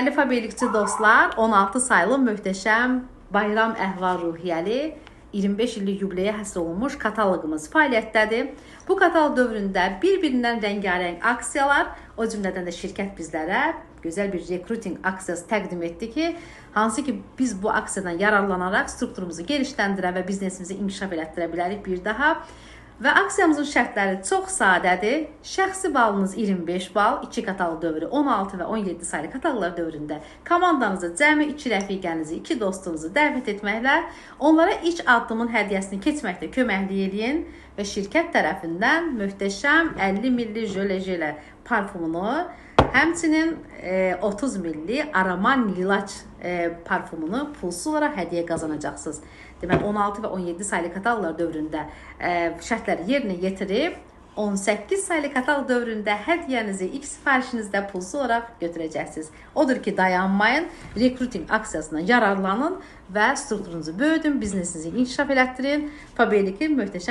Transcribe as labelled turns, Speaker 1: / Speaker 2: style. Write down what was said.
Speaker 1: Dəyərli fabrikçi dostlar, 16 saylı möhtəşəm bayram əhval-ruhiyyəli 25 illik yubileyə həsr olunmuş kataloqumuz fəaliyyətdədir. Bu kataloq dövründə bir-birindən rəngarəng aksiyalar, o cümlədən də şirkət bizlərə gözəl bir rekruting aksiyası təqdim etdi ki, hansı ki biz bu aksiyadan yararlanaraq strukturumuzu genişləndirə və biznesimizi inkişaf elətdirə bilərik bir daha. Və aksiyamızın şərtləri çox sadədir. Şəxsi balınız 25 bal, 2 kataloq dövrü 16 və 17 saylı kataloqlar dövründə komandanızı, cəmi 2 rəfiqənizi, 2 dostunuzu dəvət etməklə onlara ilk addımın hədiyyəsini keçməkdə köməklik edin və şirkət tərəfindən möhtəşəm 50 milli jöle parfumunu Həmçinin e, 30 milli Araman Lilac e, parfumunu pulsuz olaraq hədiyyə qazanacaqsınız. Deməli 16 və 17 saylı kataloqlar dövründə e, şərtləri yerinə yetirib 18 saylı kataloq dövründə hədiyyənizi ilk sifarişinizdə pulsuz olaraq götürəcəksiniz. Odur ki, dayanmayın, rekruting aksiyasından yararlanın və strukturunuzu böyüdün, biznesinizi inkişaf elətdirin. Fabriki möhtəşəm